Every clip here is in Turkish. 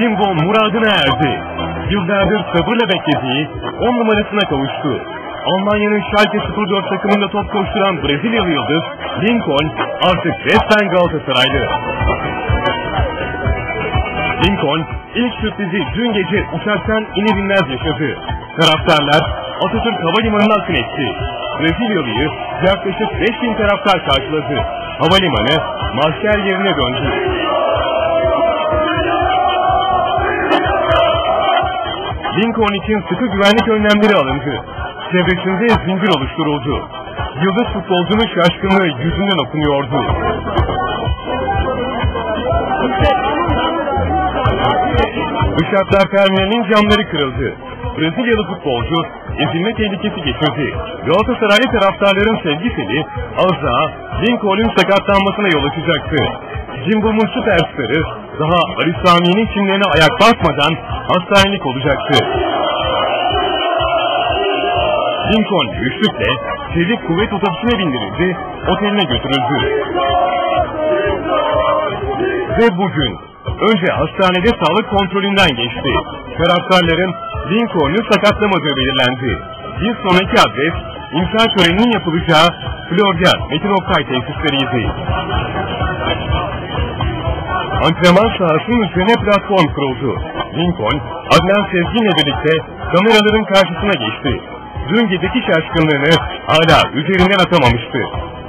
Jimbo muradına erdi. Yıllardır sabırla beklediği 10 numarasına kavuştu. Almanya'nın Schalke 04 takımında top koşturan Brezilyalı yıldız Lincoln artık resmen Galatasaraylı. Lincoln ilk sürprizi dün gece uçaktan iner inmez yaşadı. Taraftarlar Atatürk Havalimanı'na akın etti. Brezilyalı'yı yaklaşık 5000 taraftar karşıladı. Havalimanı mahşer yerine döndü. Lincoln için sıkı güvenlik önlemleri alındı. Çevresinde zincir oluşturuldu. Yıldız futbolcunun şaşkınlığı yüzünden okunuyordu. Uçaklar terminalinin camları kırıldı. Brezilyalı futbolcu ezilme tehlikesi geçirdi. Galatasaraylı taraftarların sevgiseli az daha Lincoln'un sakatlanmasına yol açacaktı. Cimbom'un süperstarı daha Ali Sami'nin çimlerine ayak basmadan hastanelik olacaktı. Lincoln güçlükle çelik kuvvet otobüsüne bindirildi, oteline götürüldü. Ve bugün önce hastanede sağlık kontrolünden geçti. Taraftarların Lincoln'u sakatlamadığı belirlendi. Bir sonraki adres imza töreninin yapılacağı Florya Metin Oktay tesisleriydi. Antrenman sahasının üzerine platform kuruldu. Lincoln, Adnan Sezgin'le birlikte kameraların karşısına geçti. Dün geceki şaşkınlığını hala üzerinden atamamıştı.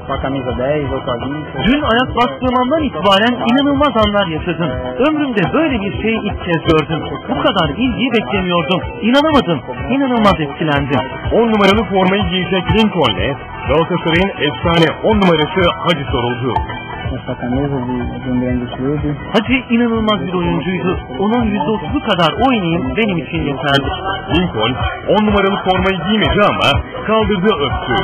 Com a camisa 10, ou com a 20. Dün ayak bastığım andan itibaren inanılmaz anlar yaşadım. Ömrümde böyle bir şeyi ilk kez gördüm. Bu kadar ilgiyi beklemiyordum. İnanamadım. İnanılmaz etkilendim. 10 numaralı formayı giyecek Lincoln'le Galatasaray'ın efsane 10 numarası Hacı soruldu. Mutlaka Nezir'i Cumhuriyet Geçiyordu. Hacı inanılmaz bir oyuncuydu. Onun %30'u kadar oynayayım benim için yeterli. Lincoln 10 numaralı formayı giymedi ama kaldırdı öptü.